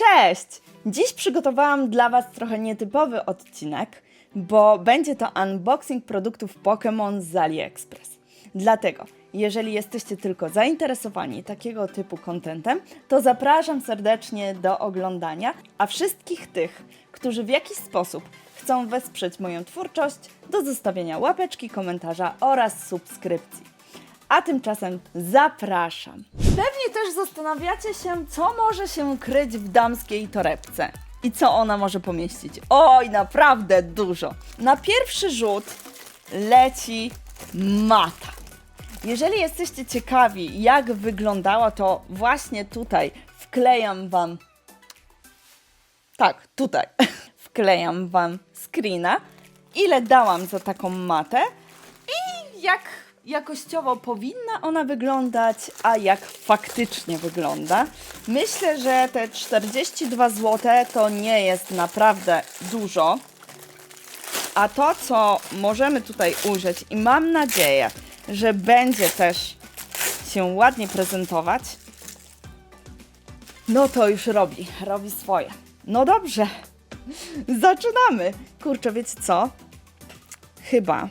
Cześć! Dziś przygotowałam dla Was trochę nietypowy odcinek, bo będzie to unboxing produktów Pokémon z AliExpress. Dlatego, jeżeli jesteście tylko zainteresowani takiego typu kontentem, to zapraszam serdecznie do oglądania, a wszystkich tych, którzy w jakiś sposób chcą wesprzeć moją twórczość, do zostawienia łapeczki, komentarza oraz subskrypcji. A tymczasem zapraszam. Pewnie też zastanawiacie się, co może się kryć w damskiej torebce i co ona może pomieścić. Oj, naprawdę dużo. Na pierwszy rzut leci mata. Jeżeli jesteście ciekawi, jak wyglądała, to właśnie tutaj wklejam Wam. Tak, tutaj. Wklejam Wam screena, ile dałam za taką matę i jak jakościowo powinna ona wyglądać, a jak faktycznie wygląda. Myślę, że te 42 zł to nie jest naprawdę dużo. A to, co możemy tutaj użyć i mam nadzieję, że będzie też się ładnie prezentować, no to już robi, robi swoje. No dobrze, zaczynamy. Kurczę, wiecie co? Chyba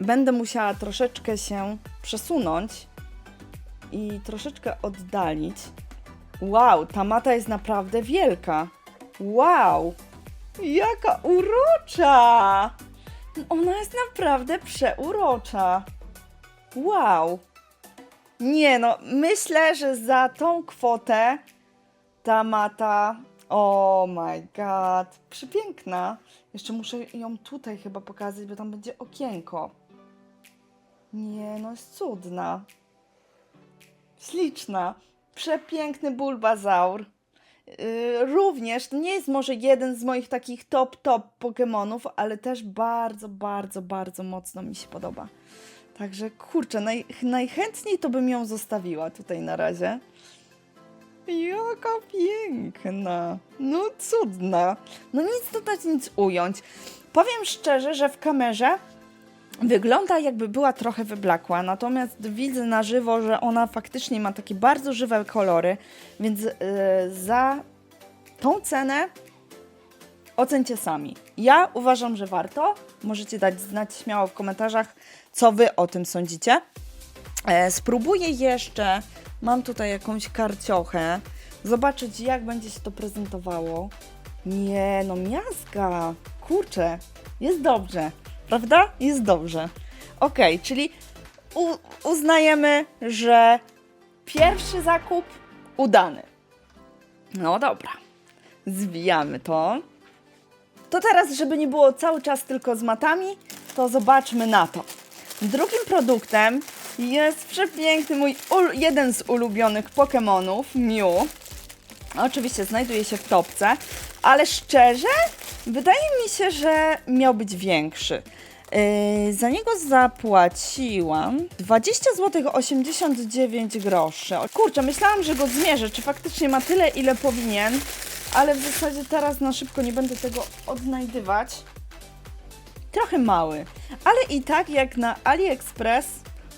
będę musiała troszeczkę się przesunąć i troszeczkę oddalić. Wow, ta mata jest naprawdę wielka. Wow, jaka urocza! Ona jest naprawdę przeurocza. Wow. Nie no, myślę, że za tą kwotę ta mata. Oh my god, przepiękna. Jeszcze muszę ją tutaj chyba pokazać, bo tam będzie okienko. Nie, no jest cudna. Śliczna. Przepiękny bulbazaur. Yy, również, to nie jest może jeden z moich takich top, top Pokémonów, ale też bardzo, bardzo, bardzo mocno mi się podoba. Także kurczę, naj, najchętniej to bym ją zostawiła tutaj na razie. Jaka piękna. No cudna. No nic dodać, nic ująć. Powiem szczerze, że w kamerze wygląda jakby była trochę wyblakła, natomiast widzę na żywo, że ona faktycznie ma takie bardzo żywe kolory, więc yy, za tą cenę ocencie sami. Ja uważam, że warto. Możecie dać znać śmiało w komentarzach, co wy o tym sądzicie. E, spróbuję jeszcze, mam tutaj jakąś karciochę, zobaczyć jak będzie się to prezentowało. Nie, no miazga, kurczę, jest dobrze, prawda? Jest dobrze. Ok, czyli uznajemy, że pierwszy zakup udany. No dobra, zwijamy to. To teraz, żeby nie było cały czas tylko z matami, to zobaczmy na to. Drugim produktem jest przepiękny mój jeden z ulubionych Pokémonów, Mew. Oczywiście znajduje się w topce, ale szczerze, wydaje mi się, że miał być większy. Yy, za niego zapłaciłam 20 zł 89 groszy. Kurczę, myślałam, że go zmierzę, czy faktycznie ma tyle, ile powinien, ale w zasadzie teraz na szybko nie będę tego odnajdywać. Trochę mały, ale i tak jak na AliExpress,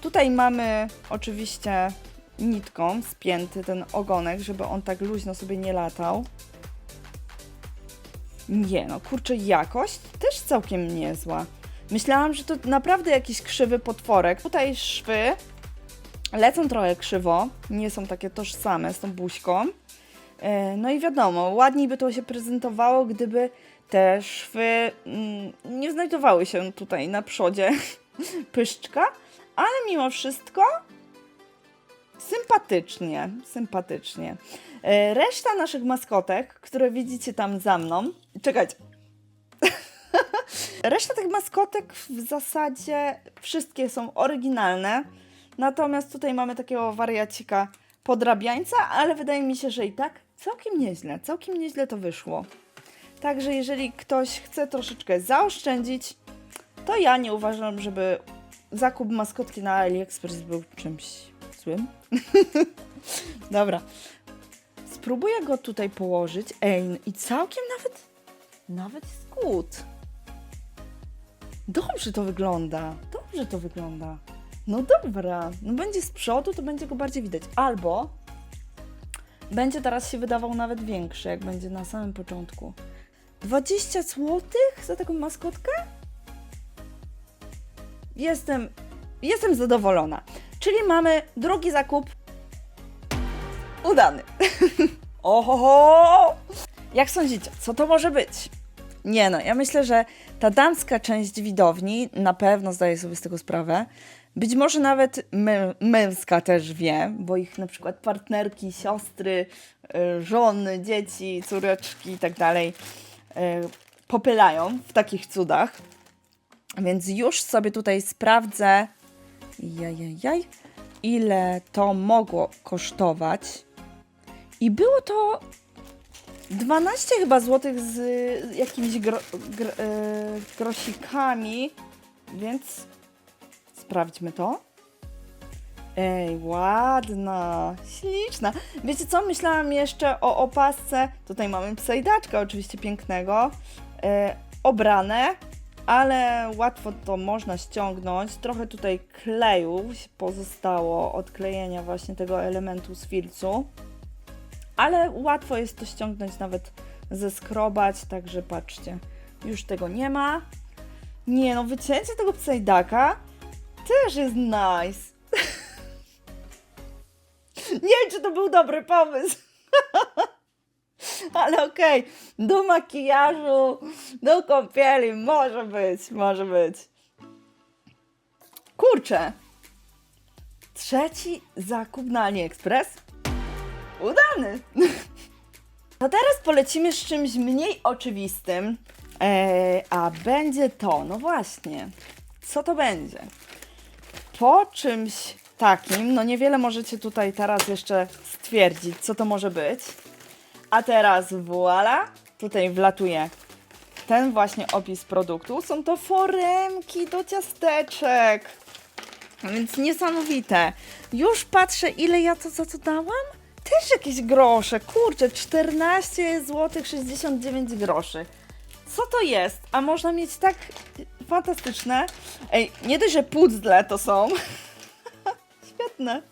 tutaj mamy oczywiście nitką spięty ten ogonek, żeby on tak luźno sobie nie latał. Nie no, kurczę, jakość też całkiem niezła. Myślałam, że to naprawdę jakiś krzywy potworek. Tutaj szwy lecą trochę krzywo, nie są takie tożsame z tą buźką. E, No i wiadomo, ładniej by to się prezentowało, gdyby te szwy mm, nie znajdowały się tutaj na przodzie pyszczka, ale mimo wszystko sympatycznie, sympatycznie. E, Reszta naszych maskotek, które widzicie tam za mną, czekajcie. Reszta tych maskotek w zasadzie wszystkie są oryginalne, natomiast tutaj mamy takiego wariacika podrabiańca, ale wydaje mi się, że i tak całkiem nieźle, całkiem nieźle to wyszło. Także jeżeli ktoś chce troszeczkę zaoszczędzić, to ja nie uważam, żeby zakup maskotki na AliExpress był czymś złym. Dobra. Spróbuję go tutaj położyć. Ej, i całkiem nawet, nawet jest good. Dobrze to wygląda. Dobrze to wygląda. No dobra. No będzie z przodu, to będzie go bardziej widać. Albo będzie teraz się wydawał nawet większy, jak będzie na samym początku. 20 zł za taką maskotkę? Jestem, jestem zadowolona. Czyli mamy drugi zakup udany. Oho! Jak sądzicie, co to może być? Nie no, ja myślę, że ta damska część widowni na pewno zdaje sobie z tego sprawę. Być może nawet mę- męska też wie, bo ich na przykład partnerki, siostry, y, żony, dzieci, córeczki i tak dalej y, popylają w takich cudach. Więc już sobie tutaj sprawdzę, jajajaj, ile to mogło kosztować. I było to 12 chyba złotych z jakimiś gro, gr, e, grosikami, więc sprawdźmy to. Ej, ładna, śliczna. Wiecie co, myślałam jeszcze o opasce. Tutaj mamy psejdaczka oczywiście pięknego. E, obrane, ale łatwo to można ściągnąć. Trochę tutaj kleju pozostało od klejenia właśnie tego elementu z filcu ale łatwo jest to ściągnąć, nawet zeskrobać, także patrzcie, już tego nie ma. Nie no, wycięcie tego psejdaka też jest nice. nie wiem, czy to był dobry pomysł. Ale okej, do makijażu, do kąpieli, może być, może być. Kurczę. Trzeci zakup na AliExpress udany. To teraz polecimy z czymś mniej oczywistym, e, a będzie to, no właśnie, co to będzie? Po czymś takim, no niewiele możecie tutaj teraz jeszcze stwierdzić, co to może być. A teraz voila, tutaj wlatuje ten właśnie opis produktu. Są to foremki do ciasteczek. Więc niesamowite. Już patrzę, ile ja to za to dałam. Też jakieś grosze. Kurczę, 14 zł 69 groszy. Co to jest? A można mieć tak fantastyczne. Ej, nie dość, że puzzle to są. Świetne.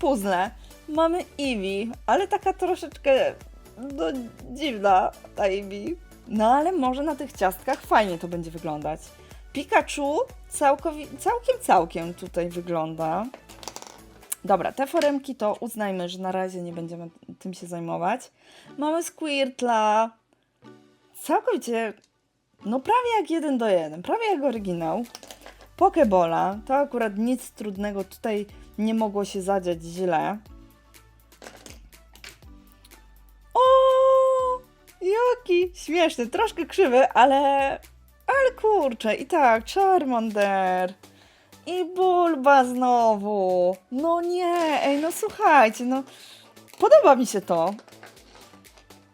Puzzle. Mamy Eevee, ale taka troszeczkę no, dziwna ta Eevee. No ale może na tych ciastkach fajnie to będzie wyglądać. Pikachu całkowi- całkiem, całkiem tutaj wygląda. Dobra, te foremki to uznajmy, że na razie nie będziemy tym się zajmować. Mamy Squirtla. Całkowicie, no prawie jak jeden do jeden, prawie jak oryginał. Pokebola, to akurat nic trudnego tutaj nie mogło się zadziać źle. O, jaki śmieszny, troszkę krzywy, ale, ale kurczę, i tak, Charmander. I Bulba znowu. No nie, ej, no słuchajcie, no podoba mi się to.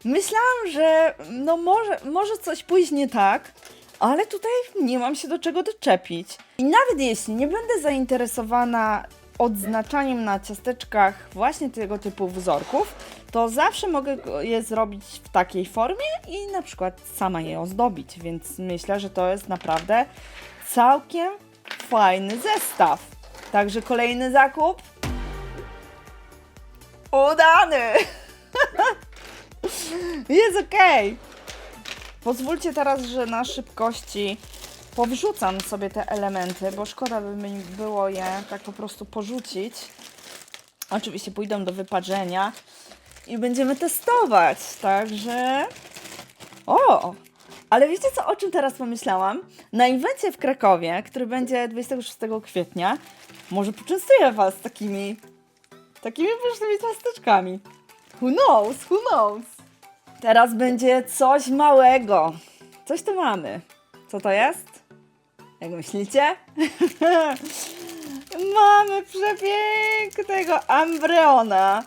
Myślałam, że no może, może coś pójść nie tak, ale tutaj nie mam się do czego doczepić. I nawet jeśli nie będę zainteresowana odznaczaniem na ciasteczkach właśnie tego typu wzorków, to zawsze mogę je zrobić w takiej formie i na przykład sama je ozdobić, więc myślę, że to jest naprawdę całkiem fajny zestaw. Także kolejny zakup udany! Jest okej. Pozwólcie teraz, że na szybkości powrzucam sobie te elementy, bo szkoda by mi było je tak po prostu porzucić. Oczywiście pójdą do wyparzenia i będziemy testować, także... O! Ale wiecie co, o czym teraz pomyślałam? Na evencie w Krakowie, który będzie 26 kwietnia, może poczęstuję Was takimi takimi pysznymi ciasteczkami. Who knows, who knows? Teraz będzie coś małego. Coś tu mamy. Co to jest? Jak myślicie? mamy przepięknego Ambreona.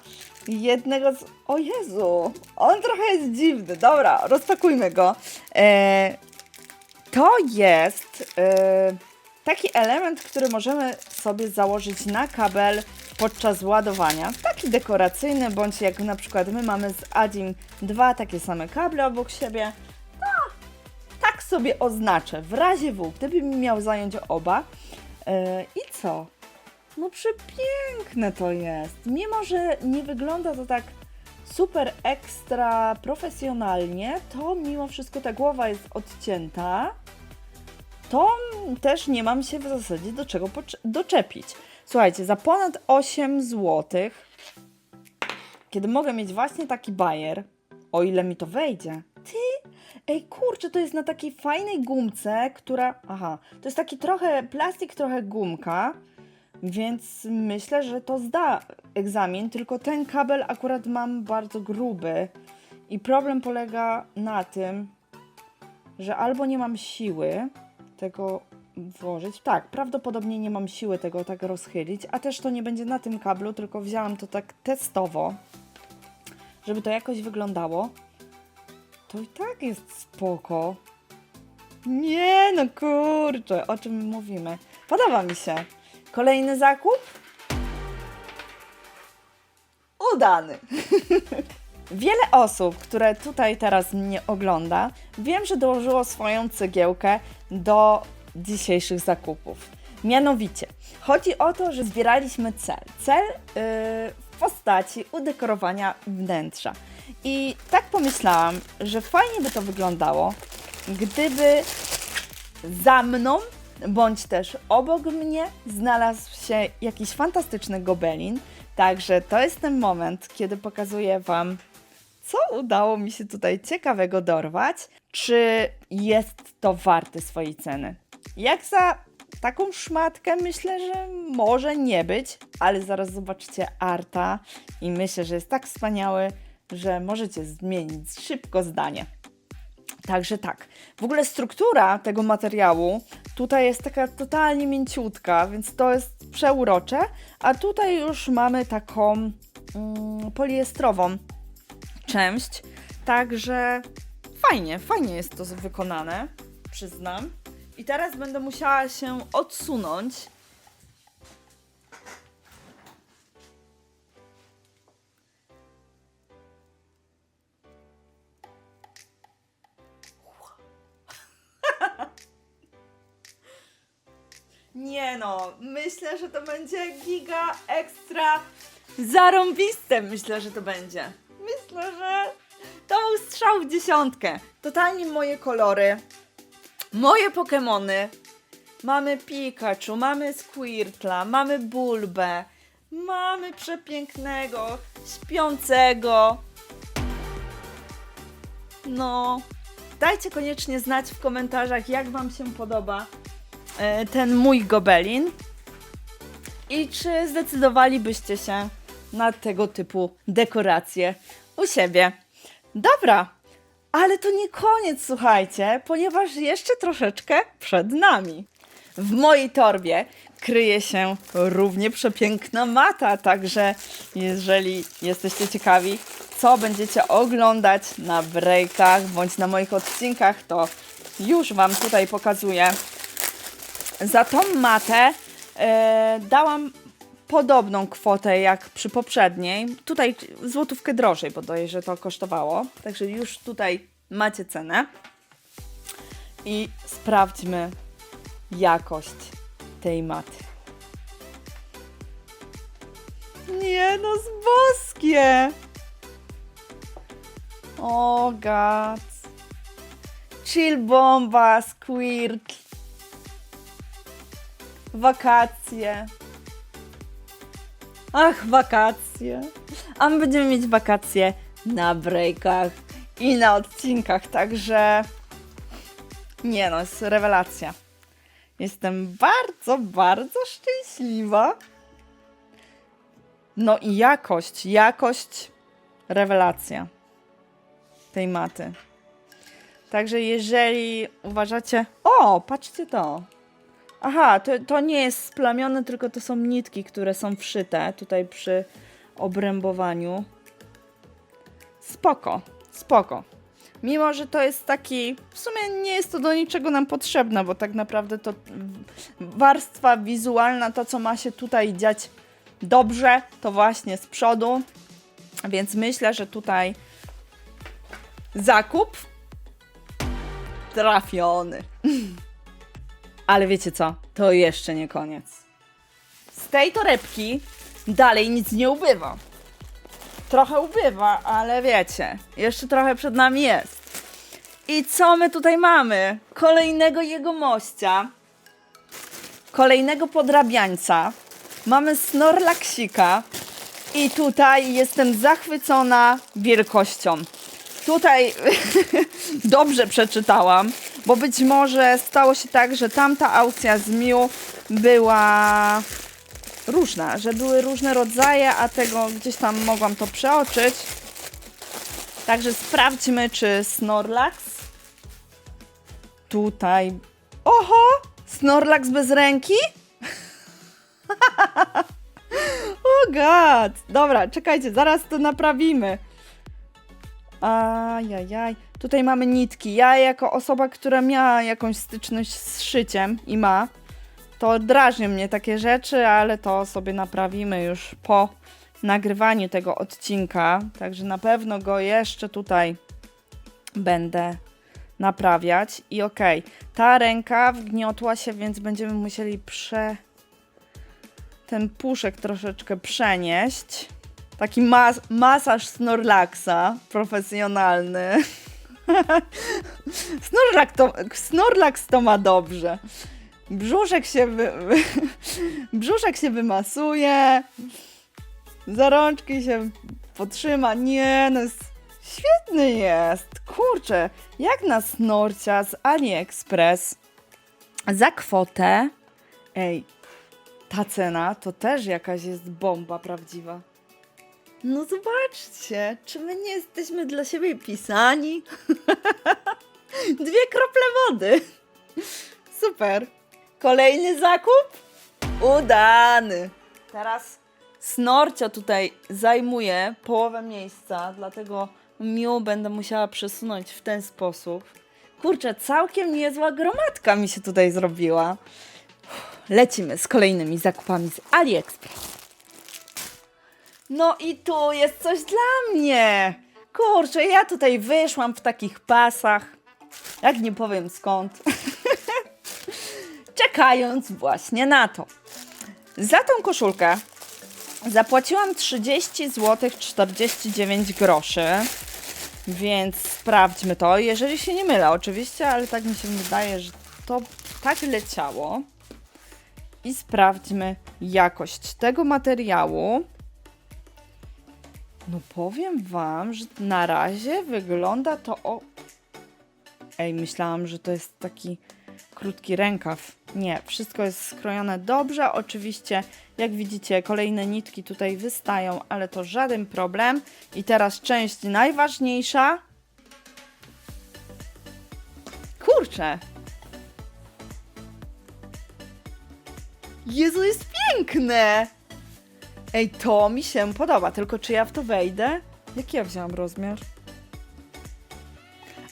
Jednego z... O Jezu! On trochę jest dziwny. Dobra, rozpakujmy go. E, to jest e, taki element, który możemy sobie założyć na kabel podczas ładowania. Taki dekoracyjny, bądź jak na przykład my mamy z Adim dwa takie same kable obok siebie. No, tak sobie oznaczę. W razie W, gdyby mi miał zająć oba. E, I co? No przepiękne to jest. Mimo, że nie wygląda to tak super ekstra profesjonalnie, to mimo wszystko ta głowa jest odcięta, to też nie mam się w zasadzie do czego doczepić. Słuchajcie, za ponad 8 zł, kiedy mogę mieć właśnie taki bajer, o ile mi to wejdzie. Ty, ej kurczę, to jest na takiej fajnej gumce, która, aha, to jest taki trochę plastik, trochę gumka, więc myślę, że to zda egzamin, tylko ten kabel akurat mam bardzo gruby i problem polega na tym, że albo nie mam siły tego włożyć. Tak, prawdopodobnie nie mam siły tego tak rozchylić, a też to nie będzie na tym kablu, tylko wzięłam to tak testowo, żeby to jakoś wyglądało. To i tak jest spoko. Nie no kurczę, o czym mówimy. Podoba mi się. Kolejny zakup? Udany. Wiele osób, które tutaj teraz mnie ogląda, wiem, że dołożyło swoją cegiełkę do dzisiejszych zakupów. Mianowicie, chodzi o to, że zbieraliśmy cel. Cel yy, w postaci udekorowania wnętrza. I tak pomyślałam, że fajnie by to wyglądało, gdyby za mną, bądź też obok mnie znalazł się jakiś fantastyczny gobelin. Także to jest ten moment, kiedy pokazuję Wam, co udało mi się tutaj ciekawego dorwać. Czy jest to warte swojej ceny? Jak za taką szmatkę myślę, że może nie być, ale zaraz zobaczycie arta i myślę, że jest tak wspaniały, że możecie zmienić szybko zdanie. Także tak. W ogóle struktura tego materiału tutaj jest taka totalnie mięciutka, więc to jest przeurocze, a tutaj już mamy taką mm, poliestrową część, także fajnie, fajnie jest to wykonane, przyznam. I teraz będę musiała się odsunąć. Nie no, myślę, że to będzie giga ekstra zarąbiste. Myślę, że to będzie. Myślę, że to był strzał w dziesiątkę. Totalnie moje kolory, moje Pokemony. Mamy Pikachu, mamy Squirtla, mamy Bulbę, mamy przepięknego, śpiącego. No, dajcie koniecznie znać w komentarzach, jak Wam się podoba ten mój gobelin i czy zdecydowalibyście się na tego typu dekoracje u siebie. Dobra, ale to nie koniec, słuchajcie, ponieważ jeszcze troszeczkę przed nami. W mojej torbie kryje się równie przepiękna mata, także jeżeli jesteście ciekawi, co będziecie oglądać na breakach bądź na moich odcinkach, to już Wam tutaj pokazuję. Za tą matę e, dałam podobną kwotę jak przy poprzedniej. Tutaj złotówkę drożej bodajże to kosztowało. Także już tutaj macie cenę. I sprawdźmy jakość tej maty. Nie no, z boskie! O god. Chill bomba, squirt. Wakacje. Ach, wakacje. A my będziemy mieć wakacje na breakach i na odcinkach, także nie no, jest rewelacja. Jestem bardzo, bardzo szczęśliwa. No i jakość, jakość, rewelacja tej maty. Także jeżeli uważacie, o, patrzcie to. Aha, to, to nie jest splamione, tylko to są nitki, które są wszyte tutaj przy obrębowaniu. Spoko, spoko. Mimo, że to jest taki, w sumie nie jest to do niczego nam potrzebne, bo tak naprawdę to warstwa wizualna, to co ma się tutaj dziać dobrze, to właśnie z przodu. Więc myślę, że tutaj zakup trafiony. Ale wiecie co? To jeszcze nie koniec. Z tej torebki dalej nic nie ubywa. trochę ubywa, ale wiecie, jeszcze trochę przed nami jest. I co my tutaj mamy? Kolejnego jego mościa, kolejnego podrabiańca, mamy Snorlaksika i tutaj jestem zachwycona wielkością. Tutaj dobrze przeczytałam, bo być może stało się tak, że tamta aukcja z Miu była różna, że były różne rodzaje, a tego gdzieś tam mogłam to przeoczyć. Także sprawdźmy, czy Snorlax tutaj. Oho! Snorlax bez ręki? o god! Dobra, czekajcie, zaraz to naprawimy. Ajajaj. Tutaj mamy nitki. Ja jako osoba, która miała jakąś styczność z szyciem i ma, to drażnią mnie takie rzeczy, ale to sobie naprawimy już po nagrywaniu tego odcinka. Także na pewno go jeszcze tutaj będę naprawiać. I okej, ta ręka wgniotła się, więc będziemy musieli prze... ten puszek troszeczkę przenieść. Taki mas masaż Snorlaxa profesjonalny. Snorlax to, Snorlax to ma dobrze. Brzuszek się, wy, brzuszek się wymasuje, za rączki się potrzyma. Nie, no jest, świetny jest. Kurczę, jak na snorcia z AliExpress za kwotę. Ej, ta cena to też jakaś jest bomba prawdziwa. No zobaczcie, czy my nie jesteśmy dla siebie pisani? Dwie krople wody. Super. Kolejny zakup? Udany. Teraz Snorcia tutaj zajmuje połowę miejsca, dlatego Miu będę musiała przesunąć w ten sposób. Kurczę, całkiem niezła gromadka mi się tutaj zrobiła. Lecimy z kolejnymi zakupami z AliExpress. No i tu jest coś dla mnie. Kurczę, ja tutaj wyszłam w takich pasach. Jak nie powiem skąd. Czekając właśnie na to. Za tą koszulkę zapłaciłam 30 zł 49 groszy. Więc sprawdźmy to. Jeżeli się nie mylę, oczywiście, ale tak mi się wydaje, że to tak leciało. I sprawdźmy jakość tego materiału. No powiem wam, że na razie wygląda to o... Ej, myślałam, że to jest taki krótki rękaw. Nie, wszystko jest skrojone dobrze. Oczywiście, jak widzicie, kolejne nitki tutaj wystają, ale to żaden problem. I teraz część najważniejsza. Kurczę! Jezu, jest piękne! Ej, to mi się podoba, tylko czy ja w to wejdę? Jaki ja wziąłam rozmiar?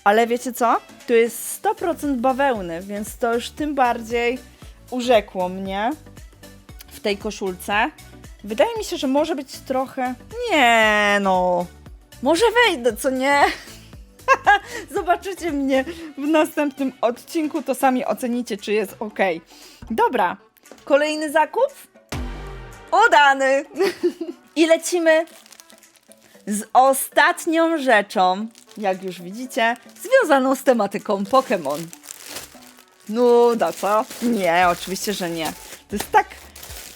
Ale wiecie co? Tu jest 100% bawełny, więc to już tym bardziej urzekło mnie w tej koszulce. Wydaje mi się, że może być trochę... Nie no... Może wejdę, co nie? Zobaczycie mnie w następnym odcinku, to sami ocenicie, czy jest ok. Dobra, kolejny zakup? Udany! I lecimy z ostatnią rzeczą, jak już widzicie, związaną z tematyką Pokémon. Nuda, co? Nie, oczywiście, że nie. To jest tak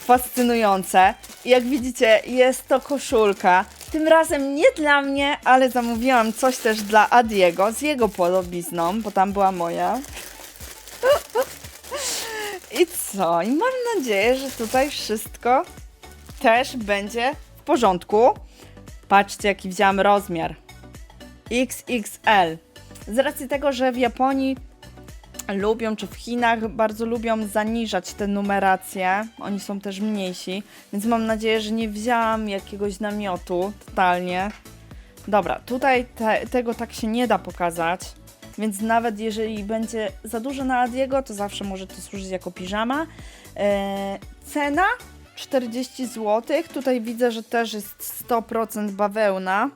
fascynujące. Jak widzicie, jest to koszulka. Tym razem nie dla mnie, ale zamówiłam coś też dla Adiego z jego podobizną, bo tam była moja. I co? I mam nadzieję, że tutaj wszystko też będzie w porządku. Patrzcie, jaki wziąłem rozmiar. XXL. Z racji tego, że w Japonii lubią, czy w Chinach bardzo lubią zaniżać te numeracje, oni są też mniejsi, więc mam nadzieję, że nie wzięłam jakiegoś namiotu totalnie. Dobra, tutaj te, tego tak się nie da pokazać, więc nawet jeżeli będzie za dużo na Adiego, to zawsze może to służyć jako piżama. Eee, cena 40 zł. Tutaj widzę, że też jest 100% bawełna.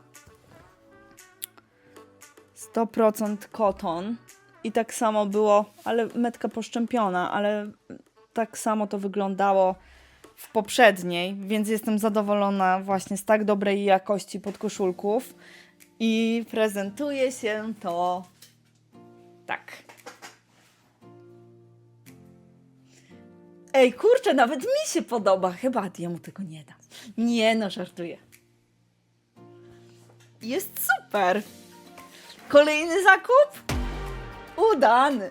100% koton. I tak samo było, ale metka poszczępiona, ale tak samo to wyglądało w poprzedniej, więc jestem zadowolona właśnie z tak dobrej jakości podkoszulków. I prezentuje się to tak. Ej, kurczę, nawet mi się podoba. Chyba jemu tego nie dam. Nie no, żartuję. Jest super. Kolejny zakup? Udany.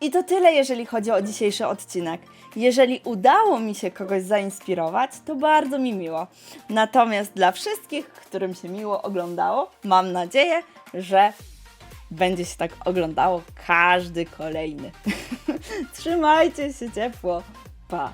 I to tyle, jeżeli chodzi o dzisiejszy odcinek. Jeżeli udało mi się kogoś zainspirować, to bardzo mi miło. Natomiast dla wszystkich, którym się miło oglądało, mam nadzieję, że będzie się tak oglądało każdy kolejny. Trzymajcie się ciepło. Pa!